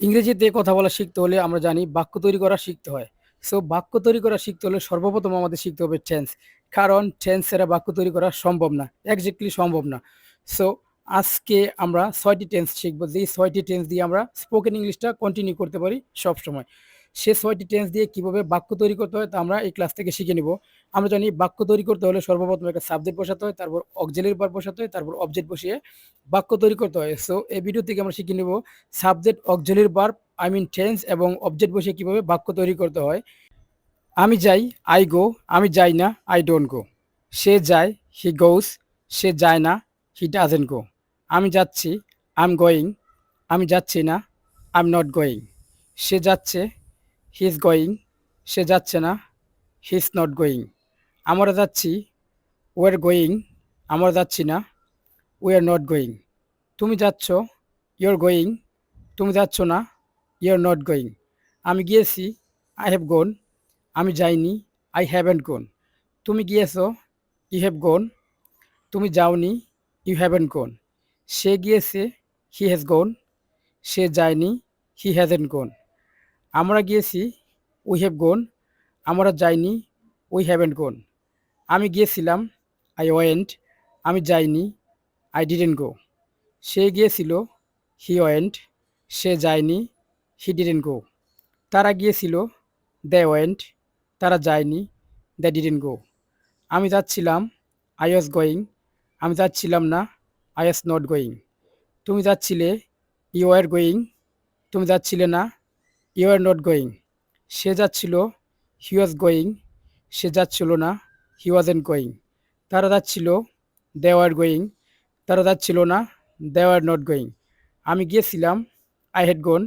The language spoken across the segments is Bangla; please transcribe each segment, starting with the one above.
ইংরেজিতে কথা বলা শিখতে হলে আমরা জানি বাক্য তৈরি করা শিখতে হয়। সো বাক্য তৈরি করা শিখতে হলে সর্বপ্রথম আমাদের শিখতে হবে টেন্স কারণ টেন্স ছাড়া বাক্য তৈরি করা সম্ভব না একজ্যাক্টলি সম্ভব না। সো আজকে আমরা ছয়টি টেন্স শিখব, যেই ছয়টি টেন্স দিয়ে আমরা স্পোকেন ইংলিশটা কন্টিনিউ করতে পারি সব সময় সে ছয়টি টেন্স দিয়ে কীভাবে বাক্য তৈরি করতে হয় তা আমরা এই ক্লাস থেকে শিখে নিব। আমরা জানি বাক্য তৈরি করতে হলে সর্বপ্রথম একটা সাবজেক্ট বসাতে হয়, তারপর অক্সিলারি বার বসাতে হয়, তারপর অবজেক্ট বসিয়ে বাক্য তৈরি করতে হয়। সো এই ভিডিও থেকে আমরা শিখে নেব সাবজেক্ট অক্সিলারি বার আই মিন টেন্স এবং অবজেক্ট বসিয়ে কীভাবে বাক্য তৈরি করতে হয়। আমি যাই আই গো আমি যাই না আই ডোন্ট গো সে যায় হি গোস সে যায় না হি ডাজেন্ট গো আমি যাচ্ছি আই এম গোয়িং আমি যাচ্ছি না আই এম নট গোয়িং সে যাচ্ছে হি ইজ গোয়িং সে যাচ্ছে না। হি ইজ নট গোয়িং আমরা যাচ্ছি। ওয়ার গোয়িং আমরা যাচ্ছি না। উই আর নট গোয়িং তুমি যাচ্ছ। ইউর গোয়িং তুমি যাচ্ছ না। ইউর নট গোয়িং আমি গিয়েছি। আই হ্যাভ গোন আমি যাইনি। আই হ্যাভ হ্যাভেন্ট গোন তুমি গিয়েছো। ইউ হ্যাভ গোন তুমি যাওনি। ইউ হ্যাভ হ্যাভেন্ট গোন সে গিয়েছে। হি হ্যাজ গোন সে যায়নি। হি হ্যাজেন্ট গোন আমরা গিয়েছি উই হ্যাভ গোন আমরা যাইনি উই হ্যাভ হ্যাভেন্ট গোন আমি গিয়েছিলাম আই ওয়েন্ট আমি যাইনি আই ডিডেন্ট গো সে গিয়েছিল হি ওয়েন্ট সে যায়নি হি ডিডেন্ট গো তারা গিয়েছিল দে ওয়েন্ট তারা যায়নি দে ডিডেন্ট গো আমি যাচ্ছিলাম আই ওয়াজ গোয়িং আমি যাচ্ছিলাম না আই ওয়াজ নট গোয়িং তুমি যাচ্ছিলে ইউ আর গোয়িং তুমি যাচ্ছিলে না ইউ আর নট গোয়িং সে যাচ্ছিল হি ওয়াজ গোয়িং সে যাচ্ছিল না হি ওয়াজ এন গোয়িং তারা যাচ্ছিল দে আর গোয়িং তারা যাচ্ছিল না দে আর নট গোয়িং আমি গিয়েছিলাম আই হ্যাড গোন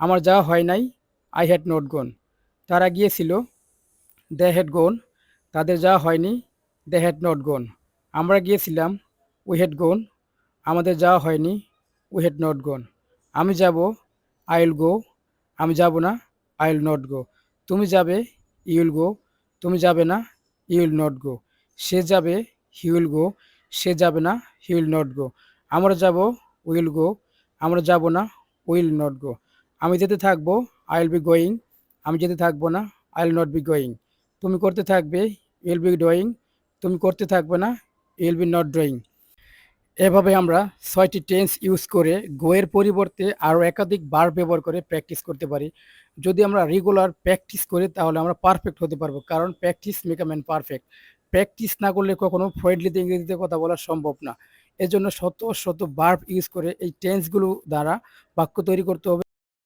আমার যাওয়া হয় নাই আই হ্যাড নট গোন তারা গিয়েছিল দে হ্যাড গোন তাদের যাওয়া হয়নি দে হ্যাড নট গোন আমরা গিয়েছিলাম উই হ্যাড গোন আমাদের যাওয়া হয়নি উই হ্যাড নট গোন আমি যাব আই উইল গো আমি যাব না আই উইল নট গো তুমি যাবে ইউ উইল গো তুমি যাবে না ইউ উইল নট গো সে যাবে হি উইল গো সে যাবে না হি উইল নট গো আমরা যাব উইল গো আমরা যাব না উইল নট গো আমি যেতে থাকব আই উইল বি গোয়িং আমি যেতে থাকব না I will not be going তুমি করতে থাকবে উইল বি ড্রয়িং তুমি করতে থাকবে না উইল বি নট ড্রয়িং এভাবে আমরা ছয়টি টেন্স ইউজ করে গোয়ের পরিবর্তে আরও একাধিক বার ব্যবহার করে প্র্যাকটিস করতে পারি। যদি আমরা রেগুলার প্র্যাকটিস করি, তাহলে আমরা পারফেক্ট হতে পারব। কারণ practice make a man perfect practice না করলে কখনো ফ্রেন্ডলিতে ইংরেজিতে কথা বলা সম্ভব না। এজন্য শত শত বার্ব ইউজ করে এই টেন্সগুলো দ্বারা বাক্য তৈরি করতে হবে।